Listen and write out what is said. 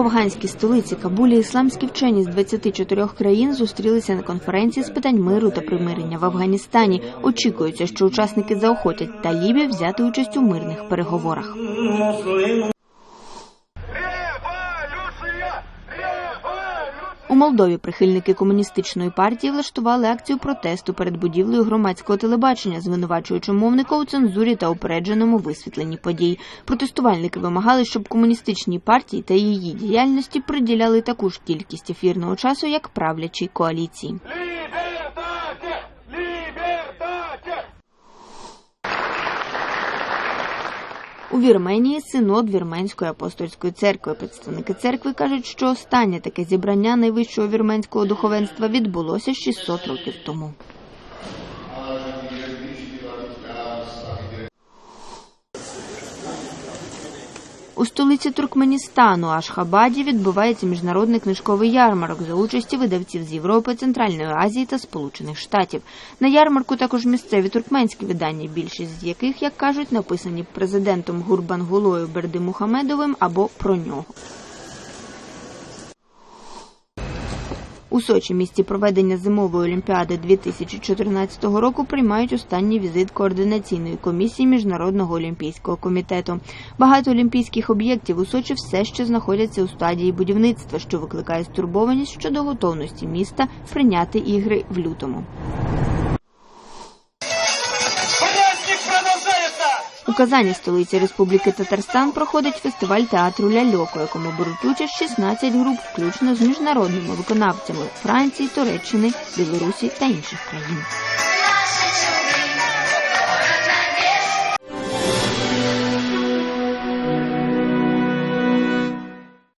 афганській столиці Кабулі ісламські вчені з 24 країн зустрілися на конференції з питань миру та примирення в Афганістані. Очікується, що учасники заохотять талібів взяти участь у мирних переговорах. Революция! У Молдові прихильники комуністичної партії влаштували акцію протесту перед будівлею громадського телебачення, звинувачуючи мовника у цензурі та упередженому висвітленні подій. Протестувальники вимагали, щоб комуністичній партії та її діяльності приділяли таку ж кількість ефірного часу, як правлячій коаліції. У Вірменії синод Вірменської апостольської церкви. Представники церкви кажуть, що останнє таке зібрання найвищого вірменського духовенства відбулося 600 років тому. У столиці Туркменістану Ашхабаді відбувається міжнародний книжковий ярмарок за участі видавців з Європи, Центральної Азії та Сполучених Штатів. На ярмарку також місцеві туркменські видання, більшість з яких, як кажуть, написані президентом Гурбангулою Бердимухамедовим або про нього. У Сочі, місці проведення зимової олімпіади 2014 року, приймають останній візит координаційної комісії міжнародного олімпійського комітету. Багато олімпійських об'єктів у Сочі все ще знаходяться у стадії будівництва, що викликає стурбованість щодо готовності міста прийняти ігри в лютому. Казані, столиці Республіки Татарстан, проходить фестиваль театру Ляльок, у якому беруть участь 16 груп, включно з міжнародними виконавцями Франції, Туреччини, Білорусі та інших країн.